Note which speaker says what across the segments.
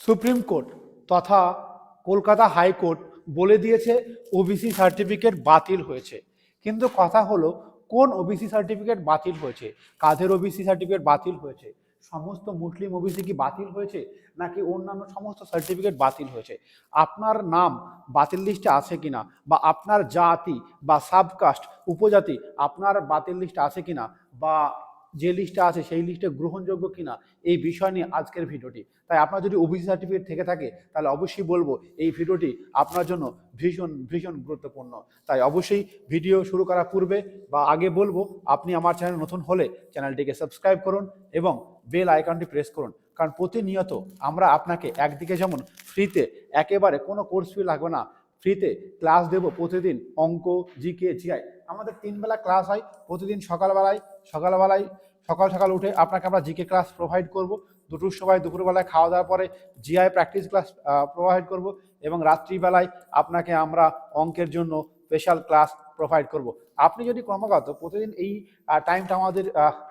Speaker 1: Supreme court তথা Kolkata high court বলে দিয়েছে ওবিসি সার্টিফিকেট বাতিল হয়েছে। কিন্তু কথা হলো, কোন ওবিসি সার্টিফিকেট বাতিল হয়েছে? কাদের ওবিসি সার্টিফিকেট বাতিল হয়েছে? সমস্ত মুসলিম ওবিসি কি বাতিল হয়েছে? নাকি অন্যান্য সমস্ত সার্টিফিকেট বাতিল হয়েছে? আপনার নাম বাতিল লিস্টে আছে কিনা? বা আপনার জাতি বা সাবকাস্ট উপজাতি, আপনার বাতিল লিস্টে আছে কিনা? বা যে লিস্টটা আছে সেই লিস্টে গ্রহণযোগ্য কিনা এই বিষয় নিয়ে আজকের ভিডিওটি। তাই আপনার যদি ওবিসি সার্টিফিকেট থেকে থাকে, তাহলে অবশ্যই বলব এই ভিডিওটি আপনার জন্য ভীষণ ভীষণ গুরুত্বপূর্ণ। তাই অবশ্যই ভিডিও শুরু করার পূর্বে বা আগে বলব, আপনি আমার চ্যানেল নতুন হলে চ্যানেলটিকে সাবস্ক্রাইব করুন এবং বেল আইকনটি প্রেস করুন। কারণ প্রতিনিয়ত আমরা আপনাকে একদিকে যেমন ফ্রিতে একেবারে কোনো কোর্স ফি লাগবে না ফ্রিতে ক্লাস দেব প্রতিদিন অঙ্ক, জিকে, জিআই। আমাদের তিনবেলা ক্লাস হয়, প্রতিদিন সকালবেলায় সকালবেলায়, সকাল সকাল উঠে আপনাকে আমরা জিকে ক্লাস প্রোভাইড করব। দুটোর সময় দুপুরবেলায় খাওয়া দাওয়ার পরে জিআই প্র্যাকটিস ক্লাস প্রোভাইড করব এবং রাত্রিবেলায় আপনাকে আমরা অঙ্কের জন্য স্পেশাল ক্লাস প্রোভাইড করব। আপনি যদি ক্রমাগত প্রতিদিন এই টাইমটা আমাদের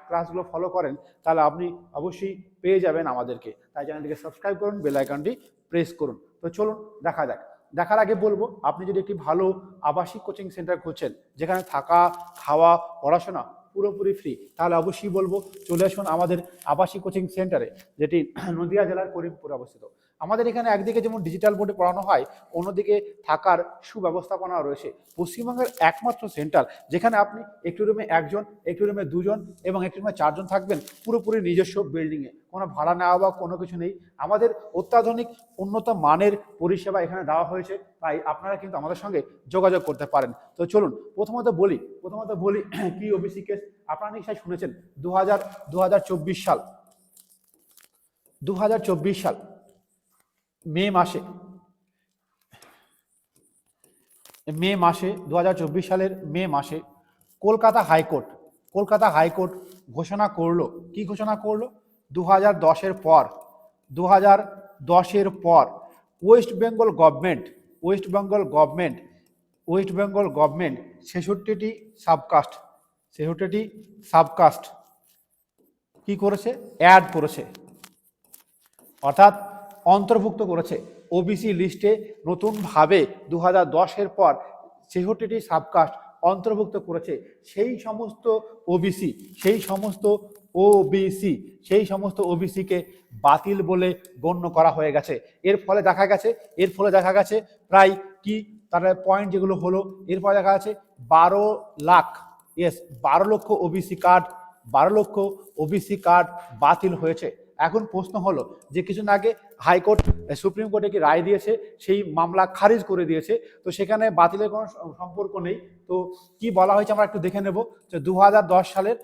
Speaker 1: ক্লাসগুলো ফলো করেন, তাহলে আপনি অবশ্যই পেয়ে যাবেন আমাদেরকে। তাই চ্যানেলটিকে সাবস্ক্রাইব করুন বেল আইকনটি প্রেস করুন। তো চলুন, দেখা যাক। দেখার আগে বলব, আপনি যদি একটি ভালো আবাসিক কোচিং সেন্টার খুঁজছেন, যেখানে থাকা, খাওয়া, পড়াশোনা পুরোপুরি ফ্রি তাহলে অবশ্যই বলব, চলে আসুন আমাদের আবাসিক কোচিং সেন্টারে যেটি নদিয়া জেলার করিমপুরে অবস্থিত। আমাদের এখানে একদিকে যেমন ডিজিটাল বোর্ডে পড়ানো হয়, অন্যদিকে থাকার সুব্যবস্থাপনা রয়েছে। পশ্চিমবঙ্গের একমাত্র সেন্টার যেখানে আপনি একটি রুমে একজন, একটি রুমে দুজন এবং একটি রুমে চারজন থাকবেন পুরোপুরি নিজস্ব বিল্ডিংয়ে কোনো ভাড়া নেওয়া বা কোনো কিছু নেই। আমাদের অত্যাধুনিক উন্নত মানের পরিষেবা এখানে দেওয়া হয়েছে, তাই আপনারা কিন্তু আমাদের সঙ্গে যোগাযোগ করতে পারেন। তো চলুন, প্রথমত বলি প্রথমত বলি কি ওবিসি কেস আপনারা নিশ্চয়ই শুনেছেন দু হাজার সাল। দু হাজার চব্বিশ সাল। মে মাসে মে মাসে দু হাজার চব্বিশ সালের মে মাসে কলকাতা হাইকোর্ট কলকাতা হাইকোর্ট ঘোষণা করল। কি ঘোষণা করল? দু হাজার দশের পর দু হাজার দশের পর West Bengal government, West Bengal government, West Bengal government ছেষট্টিটি subcaste ছেষট্টিটি সাবকাস্ট কি করেছে? অ্যাড করেছে। অর্থাৎ অন্তর্ভুক্ত করেছে। ওবিসি লিস্টে নতুনভাবে দু হাজার দশের পর ছেষট্টিটি সাবকাস্ট অন্তর্ভুক্ত করেছে। সেই সমস্ত ওবিসি সেই সমস্ত ওবিসি সেই সমস্ত ওবিসিকে বাতিল বলে গণ্য করা হয়ে গেছে। এর ফলে দেখা গেছে, এর ফলে দেখা গেছে প্রায় কি, তার পয়েন্ট যেগুলো হলো, এর ফলে দেখা গেছে বারো লাখ ইয়েস বারো লক্ষ ওবিসি কার্ড বারো লক্ষ ওবিসি কার্ড বাতিল হয়েছে। এখন প্রশ্ন হলো যে কিছুদিন আগে হাইকোর্ট সুপ্রিম কোর্টে কি রায় দিয়েছে? সেই মামলা খারিজ করে দিয়েছে। তো সেখানে বাতিলের কোনো সম্পর্ক নেই। তো কি বলা হয়েছে আমরা একটু দেখে নেব যে দু হাজার দশ সালের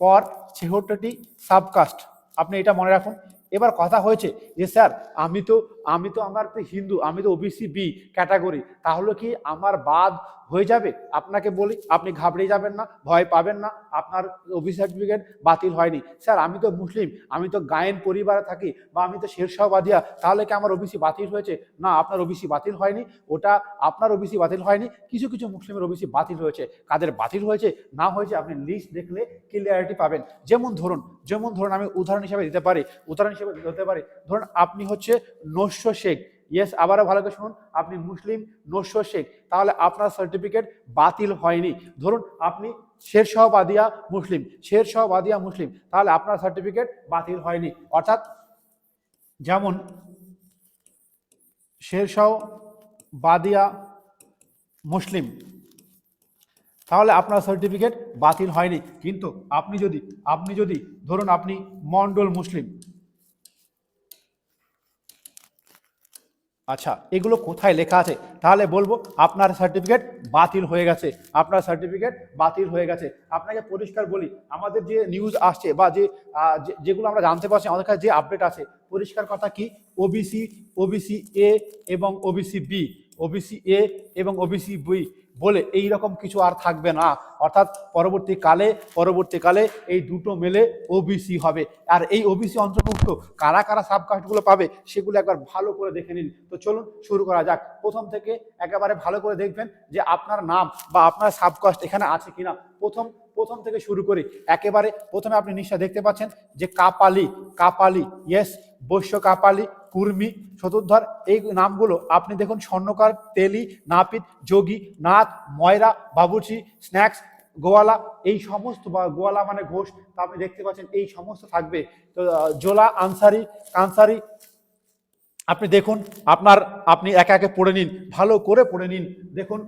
Speaker 1: পর ছেহট্টটি সাবকাস্ট। আপনি এটা মনে রাখুন। এবার কথা হয়েছে যে, স্যার, আমি তো আমি তো আমার তো হিন্দু, আমি তো ওবিসি বি ক্যাটাগরি তাহলে কি আমার বাদ হয়ে যাবে? আপনাকে বলি, আপনি ঘাবড়ে যাবেন না, ভয় পাবেন না, আপনার ওবিসি সার্টিফিকেট বাতিল হয়নি। স্যার, আমি তো মুসলিম, আমি তো গায়েন পরিবারে থাকি বা আমি তো শেরশাহবাদিয়া তাহলে কি আমার ওবিসি বাতিল হয়েছে? না, আপনার ওবিসি বাতিল হয়নি, ওটা আপনার ওবিসি বাতিল হয়নি, কিছু কিছু মুসলিমের ওবিসি বাতিল হয়েছে। কাদের বাতিল হয়েছে? না হয়েছে, আপনি লিস্ট দেখলে ক্লিয়ারিটি পাবেন। যেমন ধরুন যেমন ধরুন আমি উদাহরণ হিসেবে দিতে পারি, উদাহরণ হিসেবে দিতে পারি। ধরুন, আপনি হচ্ছে নস্য শেখ। ইয়েস আবারও ভালো করে শুনুন। আপনি মুসলিম, নস্য শেখ। তাহলে আপনার সার্টিফিকেট বাতিল হয়নি। ধরুন আপনি শেরশাহ বাদিয়া মুসলিম শেরশাহ বাদিয়া মুসলিম, তাহলে আপনার সার্টিফিকেট বাতিল হয়নি। অর্থাৎ যেমন শেরশাহ বাদিয়া মুসলিম, তাহলে আপনার সার্টিফিকেট বাতিল হয়নি। কিন্তু আপনি যদি আপনি যদি, ধরুন আপনি মন্ডল মুসলিম আচ্ছা এগুলো কোথায় লেখা আছে? তাহলে বলব, আপনার সার্টিফিকেট বাতিল হয়ে গেছে। আপনার সার্টিফিকেট বাতিল হয়ে গেছে। আপনাকে পরিষ্কার বলি, আমাদের যে নিউজ আসছে বা যে যেগুলো আমরা জানতে পারছি, আমাদের কাছে যে আপডেট আছে, পরিষ্কার কথা কি? ওবিসি ওবিসি এ এবং ওবিসি বি ওবিসি এ এবং ওবিসি বি বলে এই রকম কিছু আর থাকবে না। অর্থাৎ পরবর্তীকালে পরবর্তীকালে এই দুটো মেলে ওবিসি হবে। আর এই ওবিসি অন্তর্ভুক্ত কারা কারা সাবকাস্টগুলো পাবে, সেগুলো একবার ভালো করে দেখে নিন। তো চলুন শুরু করা যাক। প্রথম থেকে একেবারে ভালো করে দেখবেন যে আপনার নাম বা আপনার সাবকাস্ট এখানে আছে কিনা। প্রথম প্রথম থেকে শুরু করি, একেবারে প্রথমে আপনি নিশ্চয় দেখতে পাচ্ছেন যে কাপালি কাপালি ইয়েস বৈশ্য কাপালি, কুর্মি, চতুর্ধর, এই নামগুলো আপনি দেখুন স্বর্ণকার, তেলি, নাপিত, যোগী, নাথ, ময়রা বাবুচি স্ন্যাক্স গোয়ালা, এই সমস্ত বা গোয়ালা মানে ঘোষ, তা আপনি দেখতে পাচ্ছেন এই সমস্ত থাকবে। তো জোলা, আনসারি, কানসারি, আপনি দেখুন, আপনার, আপনি একে একে পড়ে নিন, ভালো করে পড়ে নিন। দেখুন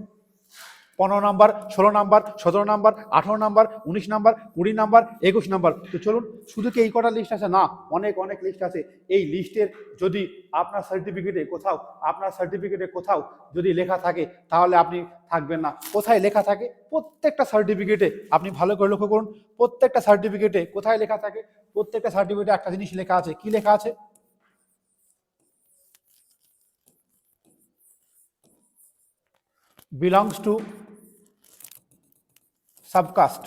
Speaker 1: পনেরো নাম্বার, ষোলো নাম্বার, সতেরো নাম্বার, আঠারো নাম্বার, উনিশ নাম্বার, কুড়ি নাম্বার, একুশ নাম্বার। তো চলুন, শুধু কি এই কটা লিস্ট আছে? না, অনেক অনেক লিস্ট আছে। এই লিস্টের যদি আপনার সার্টিফিকেটে কোথাও, আপনার সার্টিফিকেটে কোথাও যদি লেখা থাকে, তাহলে আপনি থাকবেন না। কোথায় লেখা থাকে? প্রত্যেকটা সার্টিফিকেটে আপনি ভালো করে লক্ষ্য করুন, প্রত্যেকটা সার্টিফিকেটে কোথায় লেখা থাকে? প্রত্যেকটা সার্টিফিকেটে একটা জিনিস লেখা আছে। কি লেখা আছে? belongs to subcaste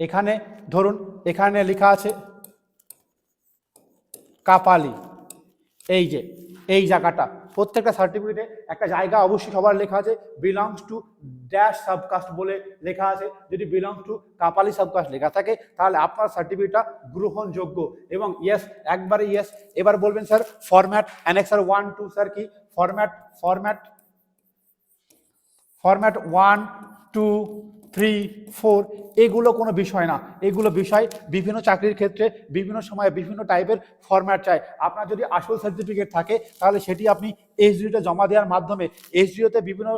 Speaker 1: এখানে ধরুন, এখানে লেখা আছে কাপালি। এই যে, এই জায়গাটা, প্রত্যেকটা সার্টিফিকেটে একটা জায়গা অবশ্যই সবার লেখা আছে বিলংস টু ড্যাশ সাবকাস্ট বলে লেখা আছে। যদি বিলংস টু কাপালি সাবকাস্ট লেখা থাকে, তাহলে আপনার সার্টিফিকেটটা গ্রহণযোগ্য। এবং ইয়েস একবারে ইয়েস এবার বলবেন sir format annexure one two sir কি? Format format format one two three four এগুলো কোনো বিষয় না। এগুলো বিষয় বিভিন্ন চাকরির ক্ষেত্রে, বিভিন্ন সময়ে বিভিন্ন টাইপের ফরম্যাট চাই। আপনার যদি আসল সার্টিফিকেট থাকে, তাহলে সেটি আপনি এইচডিওতে জমা দেওয়ার মাধ্যমে এইচডিওতে বিভিন্ন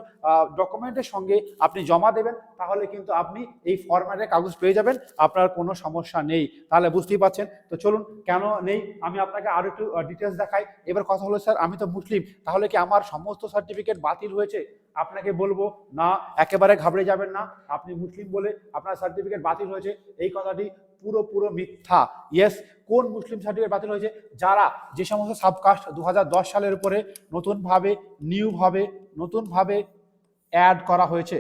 Speaker 1: ডকুমেন্টের সঙ্গে আপনি জমা দেবেন, তাহলে কিন্তু আপনি এই ফরম্যাটের কাগজ পেয়ে যাবেন, আপনার কোনো সমস্যা নেই। তাহলে বুঝতেই পারছেন? তো চলুন, কেন নেই? আমি আপনাকে আরও একটু ডিটেলস দেখাই। এবার কথা হলো, স্যার, আমি তো মুসলিম, তাহলে কি আমার সমস্ত সার্টিফিকেট বাতিল হয়েছে? আপনাকে বলব, না, একেবারে ঘাবড়ে যাবেন না। আপনি মুসলিম বলে আপনার সার্টিফিকেট বাতিল হয়েছে। এই কথাটি পুরো পুরো মিথ্যা। ইয়েস কোন মুসলিম সার্টিফিকেট বাতিল হয়েছে? যারা যে সমস্ত সাবকাস্ট দু হাজার দশ সালের উপরে নতুনভাবে নিউভাবে নতুনভাবে অ্যাড করা হয়েছে।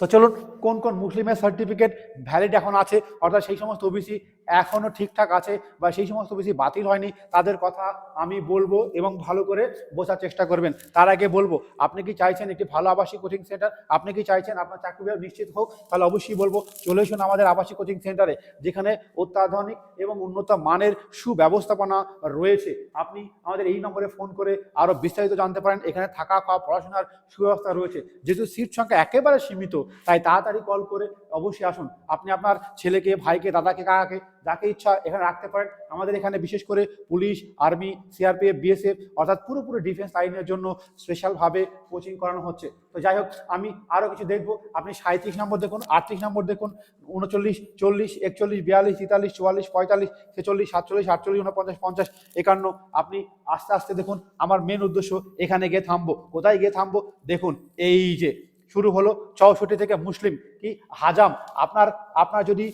Speaker 1: তো চলুন, কোন কোন মুসলিমের সার্টিফিকেট ভ্যালিড এখন আছে? অর্থাৎ সেই সমস্ত ওবিসি এখনও ঠিকঠাক আছে বা সেই সমস্ত ওবিসি বাতিল হয়নি, তাদের কথা আমি বলব এবং ভালো করে বোঝার চেষ্টা করবেন। তার আগে বলব, আপনি কি চাইছেন একটি ভালো আবাসিক কোচিং সেন্টার আপনি কি চাইছেন আপনার চাকরি নিশ্চিত হোক? তাহলে অবশ্যই বলব, চলে এসুন আমাদের আবাসিক কোচিং সেন্টারে যেখানে অত্যাধুনিক এবং উন্নত মানের সুব্যবস্থাপনা রয়েছে। আপনি আমাদের এই নম্বরে ফোন করে আরও বিস্তারিত জানতে পারেন। এখানে থাকা, খাওয়া, পড়াশোনার সুব্যবস্থা রয়েছে। যেহেতু সিট সংখ্যা একেবারে সীমিত, তাই তাড়াতাড়ি কল করে অবশ্যই আসুন। আপনি আপনার ছেলেকে, ভাইকে, দাদাকে, কাকাকে যাকে ইচ্ছা এখানে রাখতে পারেন। আমাদের এখানে বিশেষ করে পুলিশ, আর্মি, সিআরপিএফ, বিএসএফ অর্থাৎ পুরোপুরি ডিফেন্স লাইনের জন্য স্পেশালভাবে কোচিং করানো হচ্ছে। তো যাই হোক, আমি আরও কিছু দেখব। আপনি সাঁত্রিশ নম্বর দেখুন, আটত্রিশ নম্বর দেখুন, উনচল্লিশ, চল্লিশ, একচল্লিশ, বিয়াল্লিশ, তেতাল্লিশ, চুয়াল্লিশ, পঁয়তাল্লিশ, ছেচল্লিশ, সাতচল্লিশ, আটচল্লিশ উনপঞ্চাশ পঞ্চাশ, একান্ন। আপনি আস্তে আস্তে দেখুন, আমার মেন উদ্দেশ্য, এখানে গিয়ে থামবো। কোথায় গিয়ে থামবো? দেখুন, এই যে, শুরু হলো চৌষট্টি থেকে মুসলিম, কি হাজাম। আপনার আপনার যদি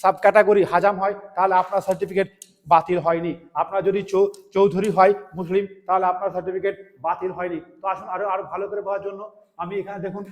Speaker 1: সাব ক্যাটাগরি হাজাম হয়, তাহলে আপনার সার্টিফিকেট বাতিল হয়নি। আপনার যদি চৌধুরী হয় মুসলিম, তাহলে আপনার সার্টিফিকেট বাতিল হয়নি। তো আসুন আরও আরও ভালো করে বোঝার জন্য আমি এখানে দেখুন,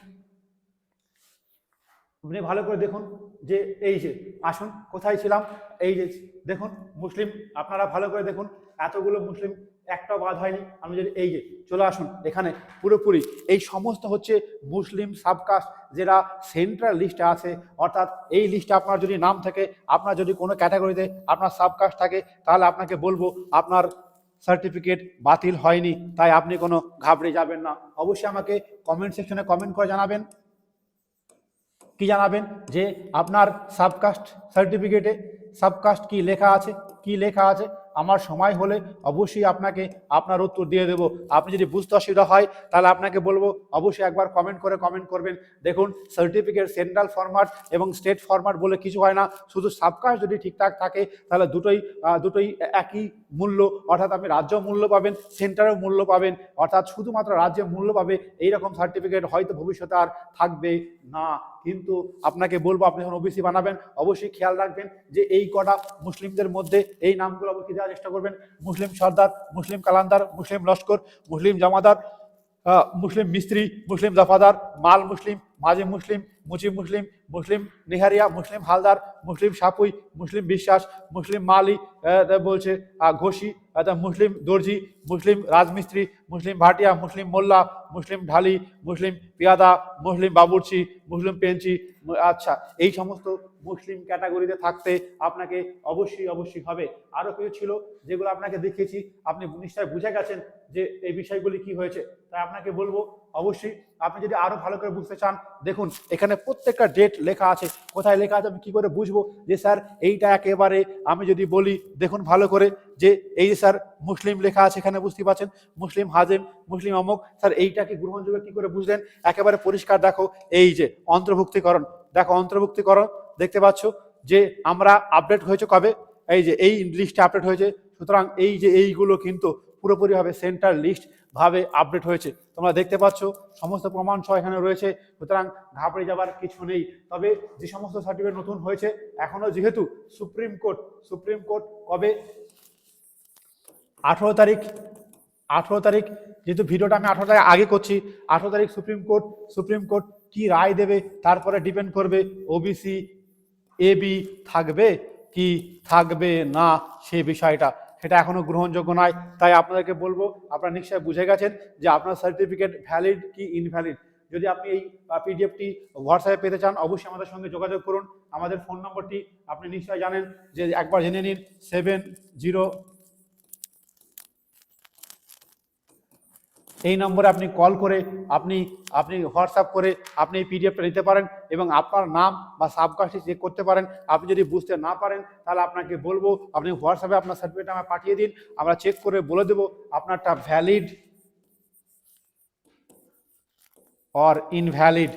Speaker 1: আপনি ভালো করে দেখুন যে এই যে, আসুন, কোথায় ছিলাম? এই যে, দেখুন, মুসলিম, আপনারা ভালো করে দেখুন, এতগুলো মুসলিম একটাও বাদ হয়নি। আমি যদি এই যে, চলে আসুন, এখানে পুরোপুরি। এই সমস্ত হচ্ছে মুসলিম সাবকাস্ট যেটা সেন্ট্রাল লিস্টে আছে, অর্থাৎ এই লিস্টে আপনার যদি নাম থাকে, আপনার যদি কোনো ক্যাটাগরিতে আপনার সাবকাস্ট থাকে, তাহলে আপনাকে বলব, আপনার সার্টিফিকেট বাতিল হয়নি, তাই আপনি কোনো ঘাবড়ে যাবেন না। অবশ্যই আমাকে কমেন্ট সেকশনে কমেন্ট করে জানাবেন। কি জানাবেন? যে আপনার সাবকাস্ট সার্টিফিকেটে সাবকাস্ট কি লেখা আছে, কি লেখা আছে আমার সময় হলে অবশ্যই আপনাকে আপনার উত্তর দিয়ে দেবো। আপনি যদি বুঝতে অসুবিধা হয়, তাহলে আপনাকে বলব, অবশ্যই একবার কমেন্ট করে কমেন্ট করবেন। দেখুন সার্টিফিকেট সেন্ট্রাল ফরম্যাট এবং স্টেট ফরম্যাট বলে কিছু হয় না। শুধু সাবকাস্ট যদি ঠিকঠাক থাকে, তাহলে দুটোই দুটোই একই মূল্য। অর্থাৎ আপনি রাজ্য মূল্য পাবেন সেন্টারেও মূল্য পাবেন। অর্থাৎ শুধুমাত্র রাজ্যে মূল্য পাবে, এইরকম সার্টিফিকেট হয়তো ভবিষ্যতে আর থাকবে না। কিন্তু আপনাকে বলব, আপনি যখন ওবিসি বানাবেন, অবশ্যই খেয়াল রাখবেন যে এই কটা মুসলিমদের মধ্যে এই নামগুলো অবশ্যই দেওয়ার চেষ্টা করবেন। মুসলিম সর্দার, মুসলিম কালান্দার, মুসলিম লস্কর, মুসলিম জামাদার মুসলিম মিস্ত্রি, মুসলিম দফাদার মাল মুসলিম, মাঝি মুসলিম, মুচি মুসলিম মুসলিম নিহারিয়া, মুসলিম হালদার, মুসলিম সাপুই, মুসলিম বিশ্বাস, মুসলিম মালি বলছে ঘোষী অর্থাৎ মুসলিম দর্জি, মুসলিম রাজমিস্ত্রি, মুসলিম ভাটিয়া, মুসলিম মোল্লা, মুসলিম ঢালি, মুসলিম পিয়াদা, মুসলিম বাবুর্চি, মুসলিম পেঞ্চি আচ্ছা এই সমস্ত মুসলিম ক্যাটাগরিতে থাকতে আপনাকে অবশ্যই অবশ্যই হবে। আরও কিছু ছিল যেগুলো আপনাকে দেখিয়েছি, আপনি নিশ্চয়ই বুঝে গেছেন যে এই বিষয়গুলি কি হয়েছে। তাই আপনাকে বলব অবশ্যই আপনি যদি আরও ভালো করে বুঝতে চান, দেখুন, এখানে প্রত্যেকটা ডেট লেখা আছে। কোথায় লেখা আছে, আমি কি করে বুঝব? যে স্যার, এইটা একেবারে আমি যদি বলি, দেখুন ভালো করে, যে এই যে স্যার, মুসলিম লেখা আছে এখানে বুঝতে পারছেন মুসলিম হাজেম, মুসলিম অমুক। স্যার এইটাকে গ্রহণযোগ্য কি করে বুঝলেন? একেবারে পরিষ্কার দেখো, এই যে অন্তর্ভুক্তিকরণ। দেখো, অন্তর্ভুক্তিকরণ, দেখতে পাচ্ছ যে আমরা আপডেট হয়েছে কবে? এই যে এই লিস্টে আপডেট হয়েছে। সুতরাং এই যে এইগুলো কিন্তু পুরোপুরিভাবে সেন্টার লিস্ট ভাবে আপডেট হয়েছে। তোমরা দেখতে পাচ্ছ, সমস্ত প্রমাণ সহ এখানে রয়েছে। সুতরাং ঘাবড়ে যাবার কিছু নেই। তবে যে সমস্ত সার্টিফিকেট নতুন হয়েছে, এখনও যেহেতু সুপ্রিম কোর্ট সুপ্রিম কোর্ট কবে? আঠেরো তারিখ। আঠেরো তারিখ, যেহেতু ভিডিওটা আমি আঠেরো তারিখ আগে করছি, আঠেরো তারিখ সুপ্রিম কোর্ট সুপ্রিম কোর্ট কি রায় দেবে, তারপরে ডিপেন্ড করবে ওবিসি এবি থাকবে কি থাকবে না, সে বিষয়টা। সেটা এখনও গ্রহণযোগ্য নয়। তাই আপনাদেরকে বলব, আপনারা নিশ্চয়ই বুঝে গেছেন যে আপনার সার্টিফিকেট ভ্যালিড কি ইনভ্যালিড যদি আপনি এই পিডিএফটি হোয়াটসঅ্যাপে পেতে চান, অবশ্যই আমাদের সঙ্গে যোগাযোগ করুন। আমাদের ফোন নম্বরটি আপনি নিশ্চয়ই জানেন। যে একবার জেনে নিন সেভেন জিরো এই নম্বরে আপনি কল করে আপনি আপনি হোয়াটসঅ্যাপ করে আপনি এই পিডিএফটা নিতে পারেন এবং আপনার নাম বা সাবকাস্টটি চেক করতে পারেন। আপনি যদি বুঝতে না পারেন, তাহলে আপনাকে বলব, আপনি হোয়াটসঅ্যাপে আপনার সার্টিফিকেট আমার পাঠিয়ে দিন, আমরা চেক করে বলে দেবো আপনারটা ভ্যালিড অর ইনভ্যালিড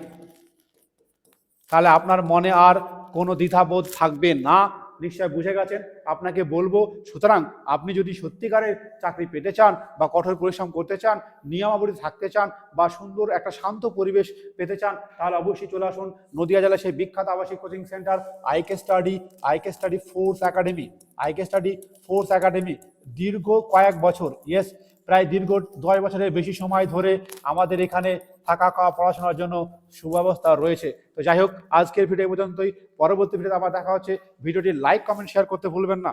Speaker 1: তাহলে আপনার মনে আর কোনো দ্বিধাবোধ থাকবে না। নিশ্চয় বুঝে গেছেন। আপনাকে বলব, সুতরাং আপনি যদি সত্যিকারের চাকরি পেতে চান বা কঠোর পরিশ্রম করতে চান, নিয়মাবলী থাকতে চান বা সুন্দর একটা শান্ত পরিবেশ পেতে চান, তাহলে অবশ্যই চলে আসুন নদিয়া জেলার সেই বিখ্যাত আবাসিক coaching centre IK study IK study force academy IK study force academy দীর্ঘ কয়েক বছর ইয়েস প্রায় দীর্ঘ দশ বছরের বেশি সময় ধরে আমাদের এখানে থাকা খাওয়া পড়াশোনার জন্য সুব্যবস্থা রয়েছে। তো যাই হোক, আজকের ভিডিও পর্যন্তই। পরবর্তী ভিডিওতে আবার দেখা হচ্ছে। ভিডিওটি লাইক কমেন্ট শেয়ার করতে ভুলবেন না।